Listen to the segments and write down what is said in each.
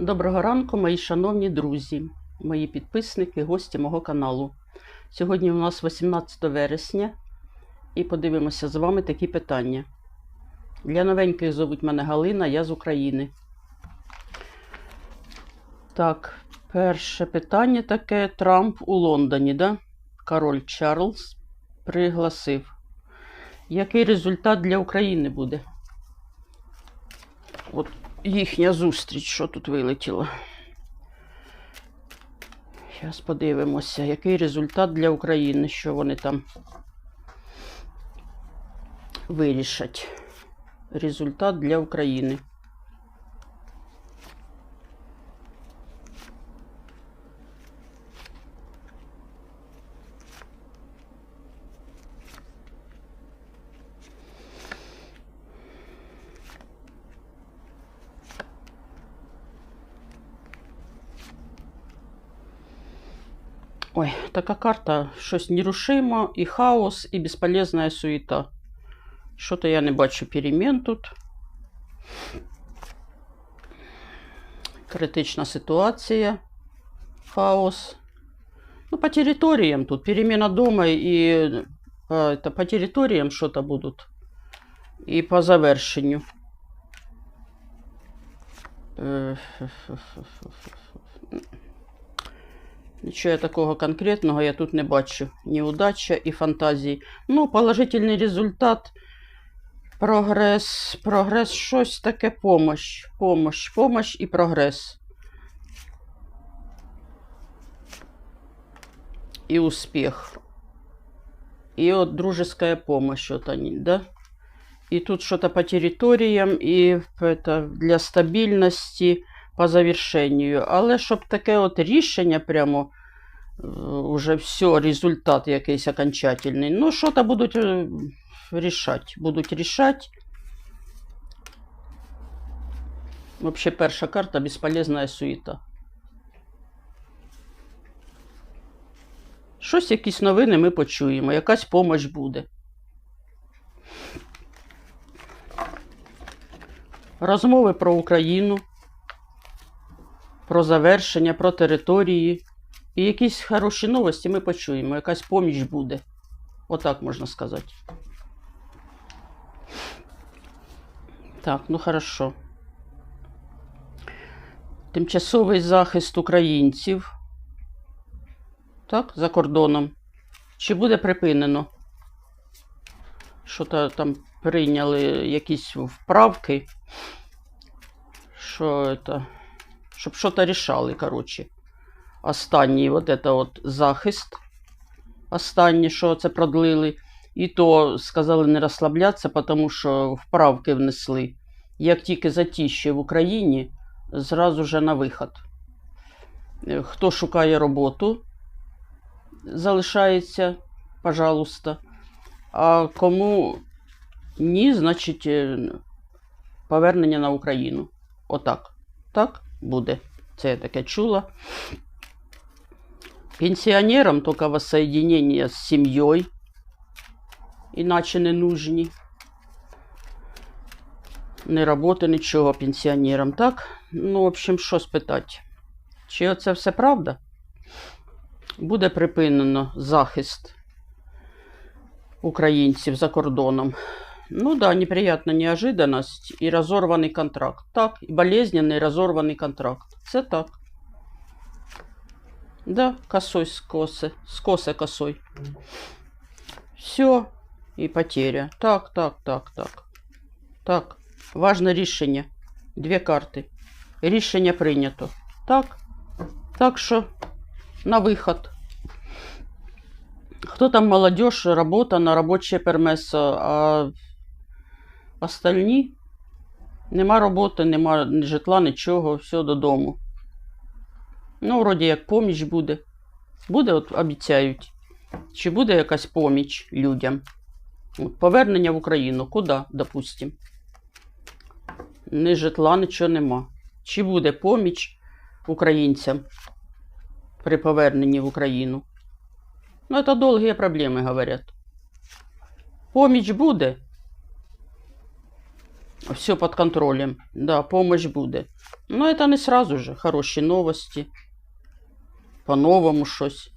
Доброго ранку, мої шановні друзі, мої підписники, гості мого каналу. Сьогодні у нас 18 вересня і подивимося з вами такі питання. Для новеньких зовуть мене Галина, я з України. Так, перше питання таке: Трамп у Лондоні, да? Король Чарльз пригласив. Який результат для України буде? От їхня зустріч, що тут вилетіло. Зараз подивимося, який результат для України, що вони там вирішать. Результат для України. Ой, така карта щось нерушимо, і хаос, і безполезна суета. Що-то я не бачу перемен тут. Критична ситуація. Хаос. Ну, по територіям тут. Перемена дома і а, это, по територіям що-то будуть. І по завершенню. Е, Нічого такого конкретного я тут не бачу. Неудача і фантазії. Ну, положительний результат. Прогрес, прогрес, щось таке помощь. Помощь, помощь і прогрес. І успіх. І от дружеская помощь, от они, да? І тут что-то по територіям, і для стабільності по завершенню. Але щоб таке от рішення прямо е, уже все, результат якийсь окончательний. Ну, що-то будуть е, рішати. Будуть рішати. Вообще перша карта безполезна суета. Щось, якісь новини ми почуємо, якась помощь буде. Розмови про Україну про завершення, про території. І якісь хороші новості ми почуємо, якась поміч буде. Отак можна сказати. Так, ну хорошо. Тимчасовий захист українців. Так, за кордоном. Чи буде припинено? Що-то там прийняли якісь вправки. Що це? Щоб що-то рішали, коротше. Останній от это от захист. Останнє, що це продлили. І то сказали не розслаблятися, тому що вправки внесли. Як тільки затіще в Україні, зразу же на виход. Е, Хто шукає роботу, залишається, пожалуйста. А кому ні, значить е, повернення на Україну. Отак. Так? Буде. Це я таке чула. Пенсіонерам тільки воссоединення з сім'єю, іначе не нужні. Не роботи, нічого пенсіонерам, так? Ну, в общем, що спитати? Чи це все правда? Буде припинено захист українців за кордоном. Ну да, неприятна неожиданность и разорванный контракт. Так, и болезненный разорванный контракт. Це так. Да, косой скосы. Скосы косой. Все. І потеря. Так, так, так, так. Так. Важне рішення. Дві карти. Рішення прийнято. Так. Так що на виход. Хто там молодежь, робота на робоче пермесо, а Остальні нема роботи, нема ні житла, нічого, все додому. Ну, вроді як поміч буде. Буде, от обіцяють. Чи буде якась поміч людям? От, Повернення в Україну. Куди, допустим? Ні житла, нічого нема. Чи буде поміч українцям при поверненні в Україну? Ну, це довгі проблеми, говорять. Поміч буде Все под контролем. Да, помощь буде. Ну, это не сразу же. Хороші новості. По-новому щось.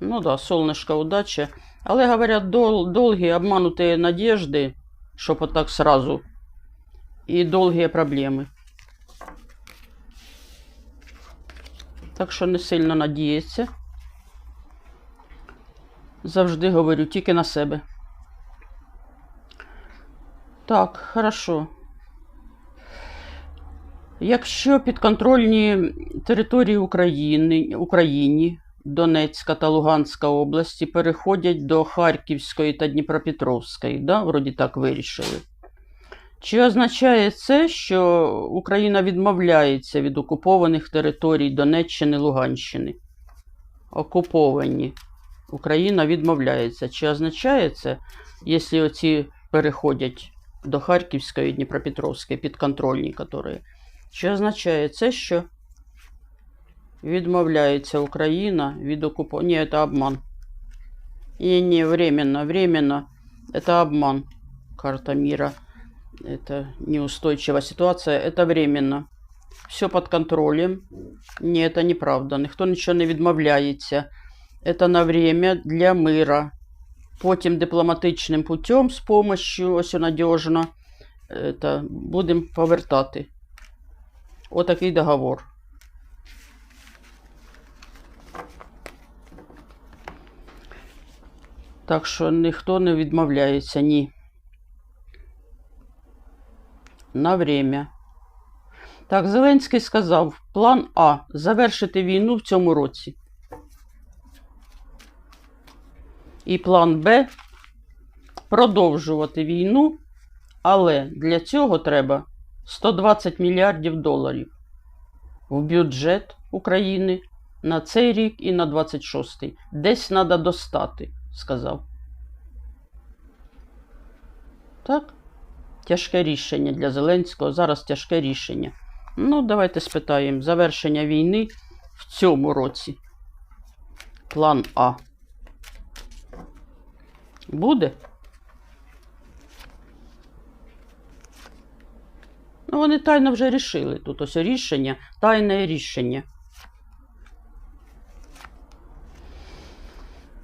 Ну да, солнышко, удача. Але говорят, дол, долгие обманутые надежды, щоб отак сразу. І довгі проблеми. Так що не сильно надіється. Завжди говорю тільки на себе. Так, хорошо. Якщо підконтрольні території України, Україні, Донецька та Луганська області переходять до Харківської та Дніпропетровської, да, вроді так вирішили. Чи означає це, що Україна відмовляється від окупованих територій Донеччини Луганщини? Окуповані. Україна відмовляється. Чи означає це, якщо оці переходять до Харківської Дніпропетровської підконтрольні, які, чи означає це, що відмовляється Україна від окупованих? Ні, це обман. Ні, ні, временно, временно. Это обман. Карта мира. Это неустойчивая ситуация. Это временно. Все под контролем. Ні, это неправда. Ніхто нічого не відмовляється. Это на время для мира. Потім дипломатичним путем з помощью, ось надіжно, это, будемо повертати. Отакий договор. Так що ніхто не відмовляється, ні. На время. Так, Зеленський сказав: план А завершити війну в цьому році. І план Б продовжувати війну, але для цього треба 120 мільярдів доларів в бюджет України на цей рік і на 26-й. Десь треба достати, сказав. Так? Тяжке рішення для Зеленського. Зараз тяжке рішення. Ну, давайте спитаємо. Завершення війни в цьому році. План А. Буде? Ну, вони тайно вже рішили. Тут ось рішення, тайне рішення.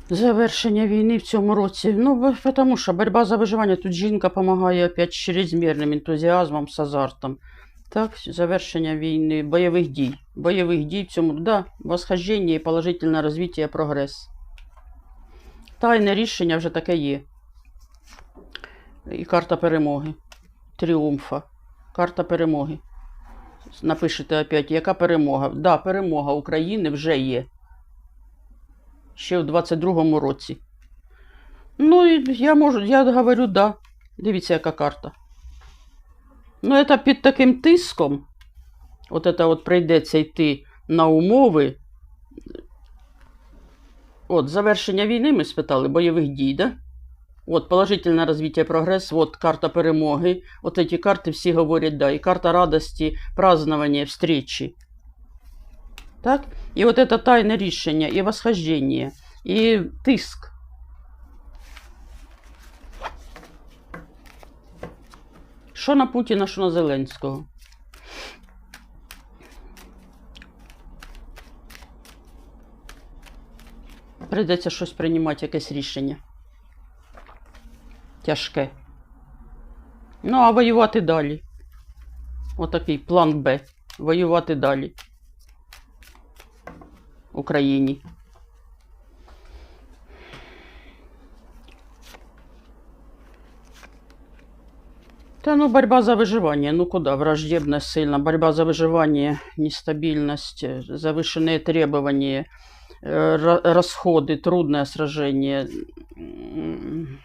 Завершення війни в цьому році. Ну, тому що боротьба за виживання. Тут жінка допомагає опять з чрезмірним ентузіазмом, з азартом. Так, завершення війни, бойових дій. Бойових дій в цьому, да, восхождення і положительне розвиття, прогрес. Тайне рішення вже таке є. І карта перемоги. Тріумфа. Карта перемоги. Напишете опять, яка перемога? Да, перемога України вже є. Ще в 22-му році. Ну, і я можу, я говорю, да. Дивіться, яка карта. Ну, це під таким тиском. От це от прийдеться йти на умови. От, завершення війни ми спитали, бойових дій, да? От, положительне розвиття прогрес, от карта перемоги. От ці карти всі говорять, да. І карта радості, празднования, встречи. Так? І от це тайне рішення, і восхождення, і тиск. Що на Путіна, що на Зеленського? Прийдеться щось приймати, якесь рішення. Тяжке. Ну, а воювати далі. Отакий план Б. Воювати далі. Україні. Да ну борьба за выживание. Ну куда? Враждебность сильно. Борьба за выживание, нестабильность, э, завышенные требования, э, ра- расходы, трудное сражение. М,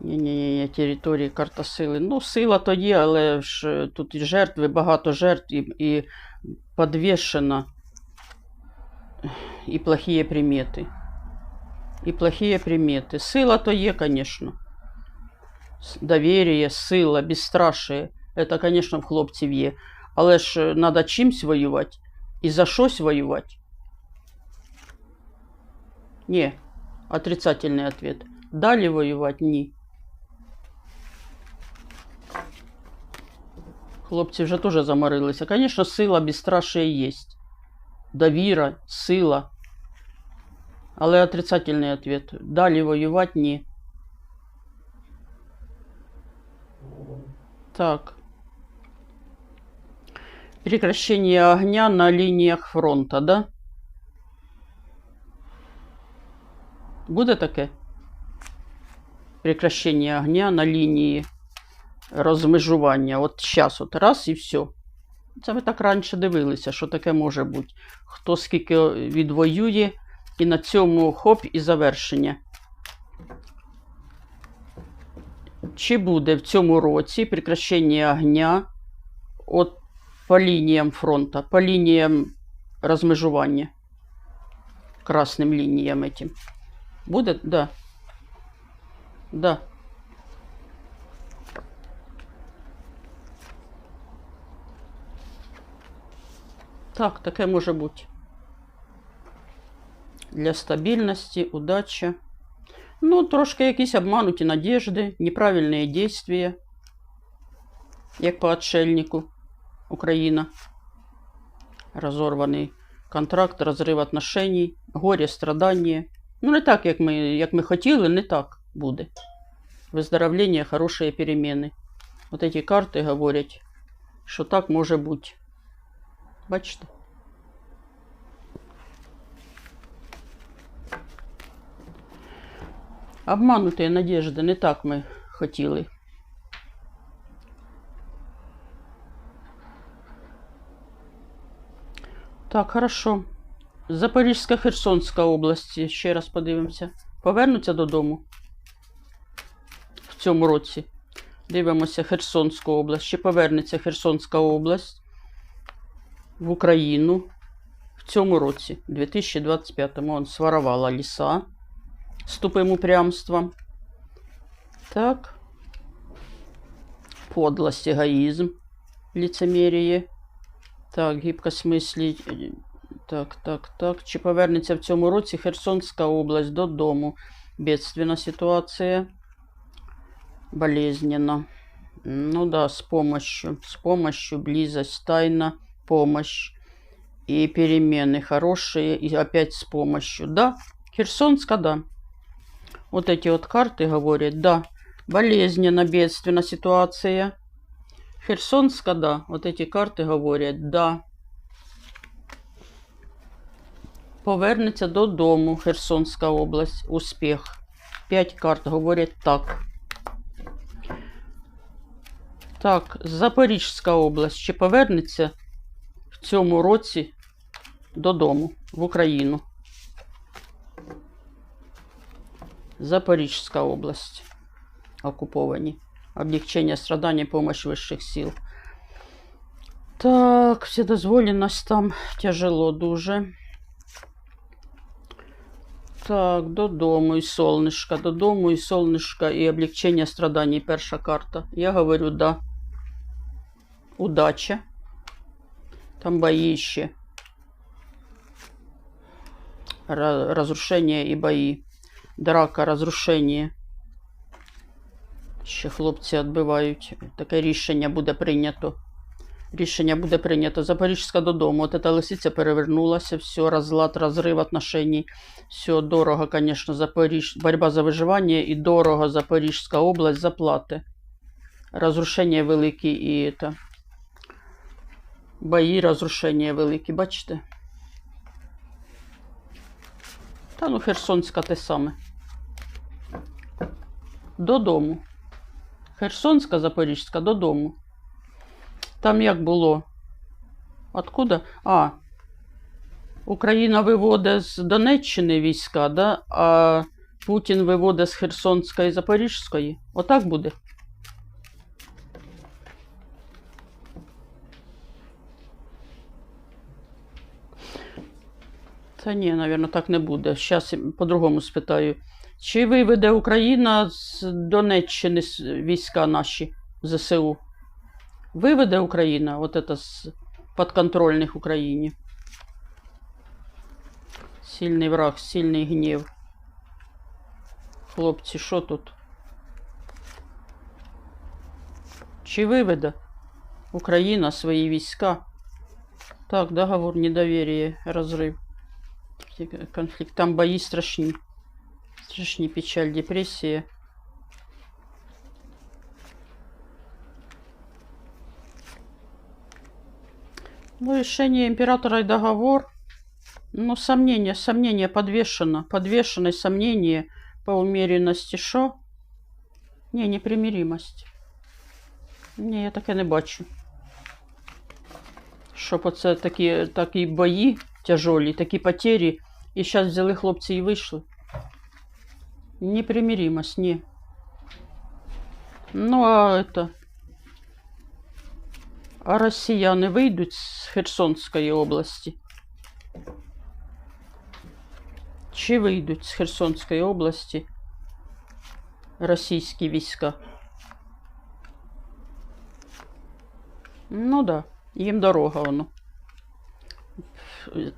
Ні-ні-ні, території, карта сили. Ну, сила то є, але ж е, тут і жертви, багато жертв, і, і подвішено, і плохі примети. І плохі примети. Сила то є, звісно. Доверие, сила, безстрашие. Це, звісно, в хлопців є. Але ж треба чимсь воювати і за щось воювати. Ні. Отрицательний ответ. Далі воювати ні. Хлопці вже теж заморилися. Звісно, сила безстрашия є. Довіра, сила. Але отрицательний ответ. Далі воювати ні. Так. Прекращение огня на лініях фронта, да? Буде таке? Прекращение огня на лінії розмежування. От зараз, от раз і все. Це ви так раніше дивилися, що таке може бути. Хто скільки відвоює, і на цьому хоп і завершення. Чи буде в цьому році прекращення огня от по лініям фронту, по лініям розмежування? Красним лініям этим. Буде? Да. Да. Так, таке може бути. Для стабільності, удача. Ну, трошки якісь обмануті надежди, неправильні дійства, як по отшельнику Україна. Розорваний контракт, розрив отношений, горе, страдання. Ну, не так, як ми, як ми хотіли, не так буде. Виздоровлення, хороші переміни. От ці карти говорять, що так може бути. Бачите? Обмануті надежди, не так ми хотіли. Так, хорошо. Запорізька Херсонська область, ще раз подивимося. Повернуться додому в цьому році. Дивимося Херсонську область. Ще повернеться Херсонська область в Україну в цьому році, 2025-му. Он своровала ліса з тупим упрямством. Так. Подлость, эгоизм, лицемерие. Так, гибкость мислі. Так, так, так. Чи повернеться в цьому році Херсонська область додому? Бедственна ситуація. Болезненно. Ну да, с помощью. С помощью, близость, тайна, помощь. И перемены хорошие. И опять с помощью. Да, Херсонска, да. Вот эти вот карты говорят, да, болезненно, бедственна ситуация. Херсонска, да, вот эти карты говорять, да. Повернеться додому, Херсонська область, успіх. П'ять карт говорять так. Так, Запорізька область. Чи повернеться в цьому році додому, в Україну? Запорізька область. Окуповані. Облегчение страданий, помощь высших сил. Так, вседозволенность там тяжело дуже. Так, додому і солнышко, додому і солнышко, і облегчення страданий. Перша карта. Я говорю, да. Удача. Там бої ще. Ра- Разрушення і бої. Драка, розрушення. Ще хлопці відбивають. Таке рішення буде прийнято. Рішення буде прийнято. Запорізька додому. От ця лисиця перевернулася, все, розлад, розрив отношений. Все дорого, звісно, Запоріж... боротьба за виживання і дорого Запорізька область заплати. Розрушення великі і це. Бої, розрушення великі, бачите? Та ну Херсонська те саме. Додому. Херсонська, Запорізька додому. Там як було? Откуда? А. Україна виводить з Донеччини війська, да? а Путін виводить з Херсонської і Запорізької. Отак буде. Та ні, мабуть, так не буде. Зараз по-другому спитаю. Чи виведе Україна з Донеччини війська наші ЗСУ? Виведе Україна от это з подконтрольних Україні? Сильний враг, сильний гнів. Хлопці, що тут? Чи виведе Україна свої війська? Так, договор недоверия, разрыв. Конфликт. Там бои страшні. Страшні печаль, депресія. Ну, решение императора и договор. Ну, сомнение, сомнение подвешено. Подвешено сомнение по умеренности. Що? Ні, непримиримость. Ні, я таке не бачу. Щоб оце такі, такі бої тяжолі, такі потері. І зараз взяли хлопці і вийшли. Непримиримость, ні. Ну, а это... А росіяни вийдуть з Херсонської області? Чи вийдуть з Херсонської області російські війська? Ну да, їм дорога воно.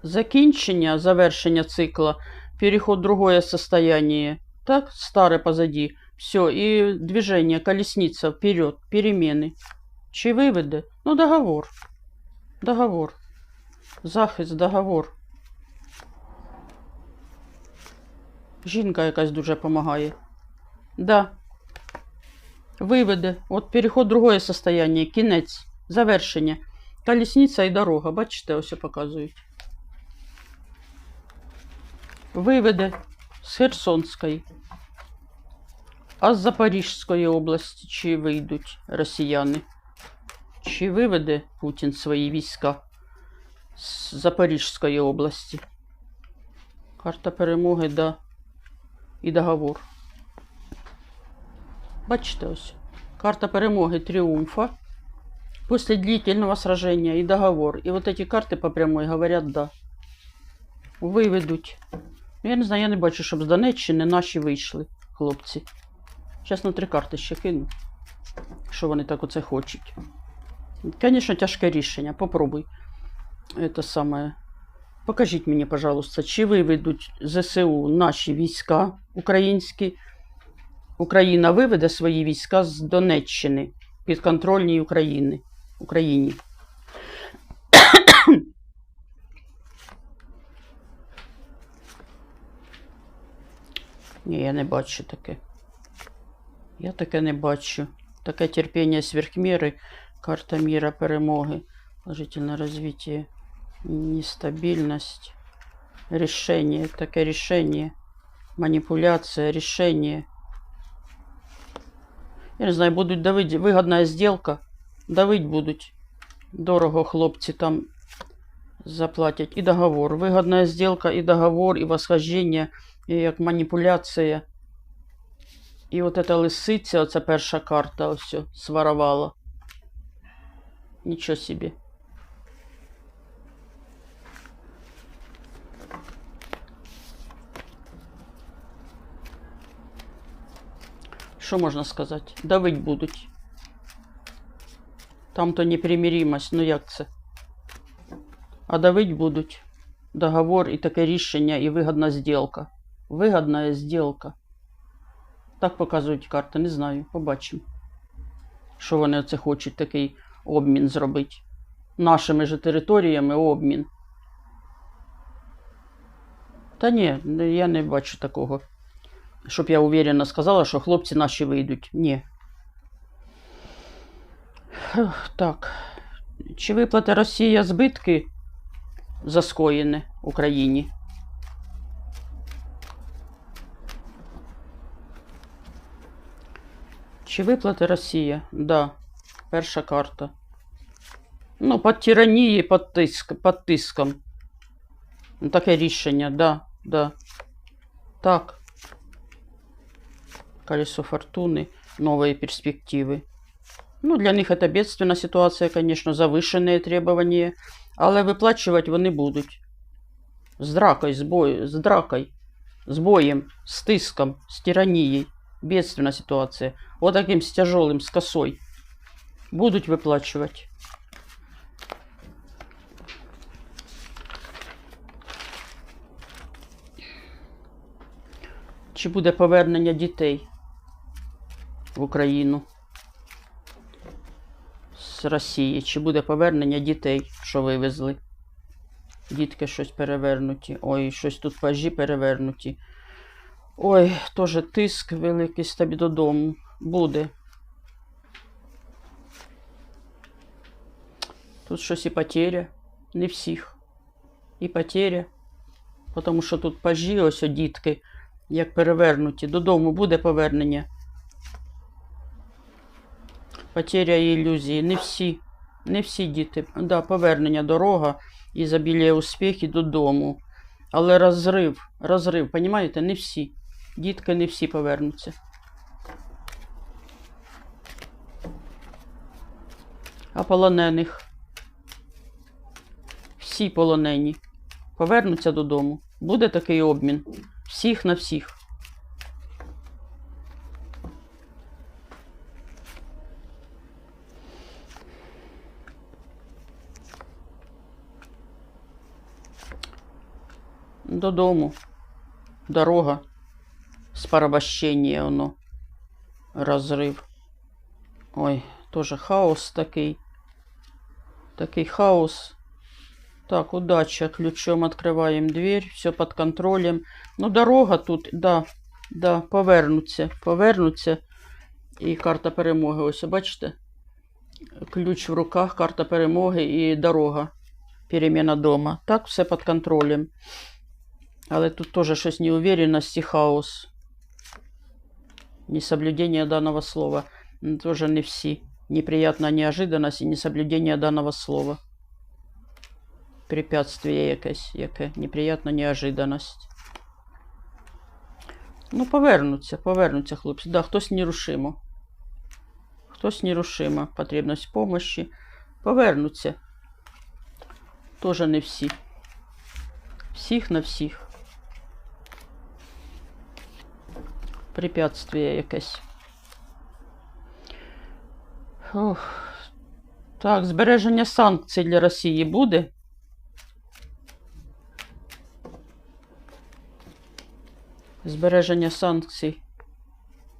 Закінчення, завершення цикла, переход в другое состояние. Так, старое позади. Все, и движение, колесница вперед, перемены. Чи виведе? Ну, договор. Договор. Захист, договор. Жінка якась дуже допомагає. Да. Виведе. От переход другое состояние, кінець, завершення. Колесниця і дорога. Бачите, ось показують. Виведе з Херсонської. А з Запорізької області чи вийдуть росіяни? Чи виведе Путін свої війська з Запорізької області? Карта перемоги, да. І договор. Бачите ось. Карта перемоги тріумфа. После длительного сражения и договор. И вот эти карты по прямой говорят да. Виведуть. Я не знаю, я не бачу, щоб з Донеччини наші вийшли, хлопці. Зараз на три карти ще кину. Що вони так оце хочуть. Звісно, тяжке рішення. Попробуй. Это саме. Покажіть мені, пожалуйста, чи виведуть ЗСУ наші війська українські. Україна виведе свої війська з Донеччини підконтрольній України. Україні. Ні, я не бачу таке. Я таке не бачу. Таке терпіння сверхміри, карта міра перемоги, положительне розвиття, нестабільність, рішення, таке рішення, маніпуляція, рішення. Я не знаю, будуть давити, вигідна зділка. Давить будуть. Дорого хлопці там заплатять. І договор. Вигідна зділка, і договор, і восхождення, і як маніпуляція. І от эта лисиця, оця перша карта, ось все, своровала. Нічого собі. Що можна сказати? Давить будуть. Там то непримиримость, ну як це? А давить будуть договор і таке рішення, і вигідна зділка. Вигідна зділка. Так показують карти, не знаю, побачимо. Що вони оце хочуть такий обмін зробити. Нашими же територіями обмін. Та ні, я не бачу такого. Щоб я уверенно сказала, що хлопці наші вийдуть. Ні. Так. Чи виплати Росія збитки за скоєне Україні? Чи виплати Росія? Да. Перша карта. Ну, під тиранією, під, тиск, під тиском. Ну, Таке рішення, да, да. Так. Колесо фортуны, новые перспективы. Ну, для них это бедственная ситуация, конечно, завышенные требования, але виплачувати вони будуть. З дракою, з бою, з дракою, з боєм, з тиском, з тиранією. Бедственная ситуация. Вот таким с тяжелым, с косой. Будуть виплачувати. Чи буде повернення дітей в Україну з Росії? Чи буде повернення дітей, що вивезли? Дітки щось перевернуті. Ой, щось тут пажі перевернуті. Ой, теж тиск великий з тобі додому. Буде. Тут щось і потеря. Не всіх. І потеря. Тому що тут пажі, ось о, дітки, як перевернуті. Додому буде повернення. Потеря і ілюзії. Не всі. Не всі діти. Да, повернення, дорога, ізобілія успіхів додому. Але розрив, розрив, понімаєте, не всі. Дітки не всі повернуться. А полонених. Всі полонені. Повернуться додому. Буде такий обмін. Всіх на всіх. Додому. Дорога. С порабощения оно. Розрив. Ой, тоже хаос такий. Такий хаос. Так, удача. Ключом открываем дверь. Все под контролем. Ну, дорога тут, да, да, повернуться. Повернуться. І карта перемоги. Ось, бачите? Ключ в руках, карта перемоги і дорога. Переміна дома. Так, все під контролем. Але тут теж щось неуверенность і хаос. Несоблюдение данного слова. Тоже не всі. Неприятна неожиданность і несоблюдение данного слова. Препятствие якесь, яке. Неприятна неожиданность. Ну, повернуться, повернуться, хлопці. Да, хтось нерушимо. Хтось нерушимо. Потребность помощи. Повернуться. Тоже не всі. Всіх на всіх. Препятствие якесь. Ох. Так, збереження санкцій для Росії буде? Збереження санкцій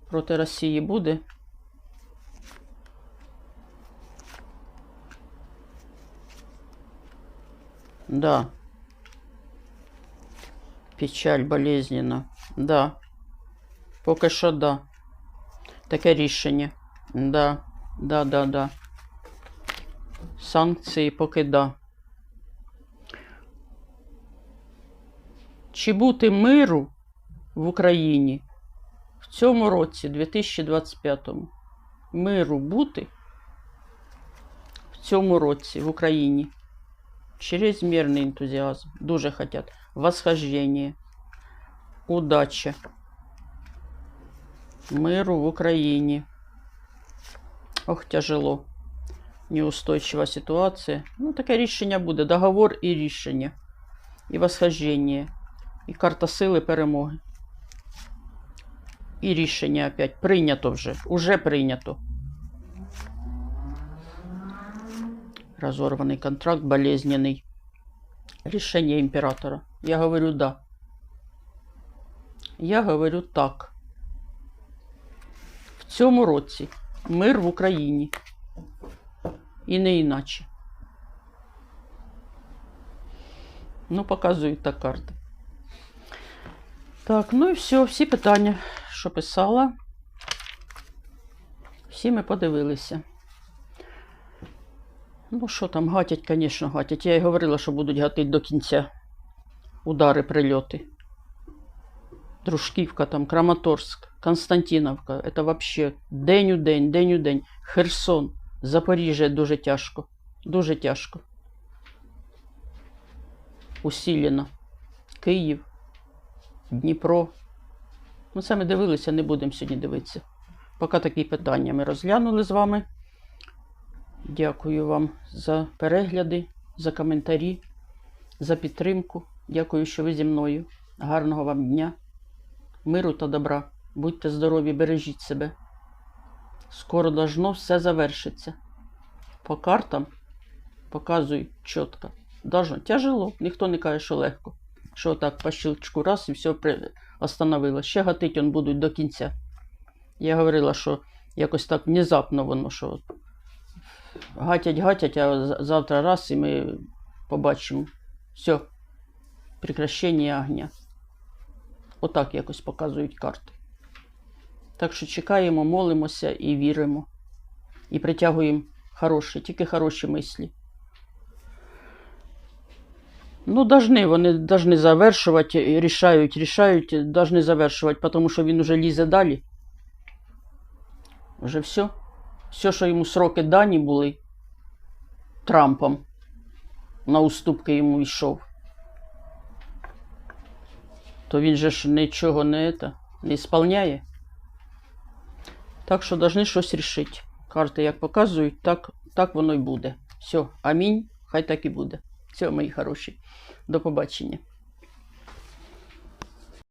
проти Росії буде? Да. Печаль болезненна. Да. Поки що да. Таке рішення. Да. Да, да, да. Санкції поки да. Чи бути миру в Україні в цьому році, 2025? Миру бути в цьому році в Україні? Чрезмірний ентузіазм. Дуже хотят. Восхождение. Удача. Миру в Україні. Ох, тяжело. Неустойчива ситуація. Ну, таке рішення буде. Договор і рішення. І восхождення. І карта сили перемоги. І рішення опять. Прийнято вже. Уже прийнято. Разорванный контракт, болезненный. Решение императора. Я говорю да. Я говорю так. В цьому році мир в Україні. І не іначе. Ну, показують так карти. Так, ну і все, всі питання, що писала. Всі ми подивилися. Ну, що там, гатять, звісно, гатять. Я й говорила, що будуть гатити до кінця. Удари, прильоти. Дружківка, там, Краматорськ, Константиновка. Це взагалі день у день, день у день. Херсон, Запоріжжя дуже тяжко. Дуже тяжко. Усілено. Київ, Дніпро. Ну, це ми дивилися, не будемо сьогодні дивитися. Поки такі питання ми розглянули з вами. Дякую вам за перегляди, за коментарі, за підтримку. Дякую, що ви зі мною. Гарного вам дня, миру та добра. Будьте здорові, бережіть себе. Скоро должно все завершиться. По картам показують чітко. Должно. Тяжело. Ніхто не каже, що легко. Що так по щелчку раз і все при... остановилось. Ще гатить он будуть до кінця. Я говорила, що якось так внезапно воно, що гатять, гатять, а завтра раз і ми побачимо. Все. Прекращення огня. Отак якось показують карти. Так що чекаємо, молимося і віримо. І притягуємо хороші, тільки хороші мислі. Ну, должны, вони должны завершувати, і рішають, рішають, должны завершувати, тому що він уже лізе далі. Вже все. Все, що йому сроки дані були Трампом. На уступки йому йшов. То він же ж нічого не, это, не ісполняє. Так що должны щось рішити. Карти як показують, так, так воно й буде. Все, амінь, хай так і буде. Все, мої хороші. До побачення.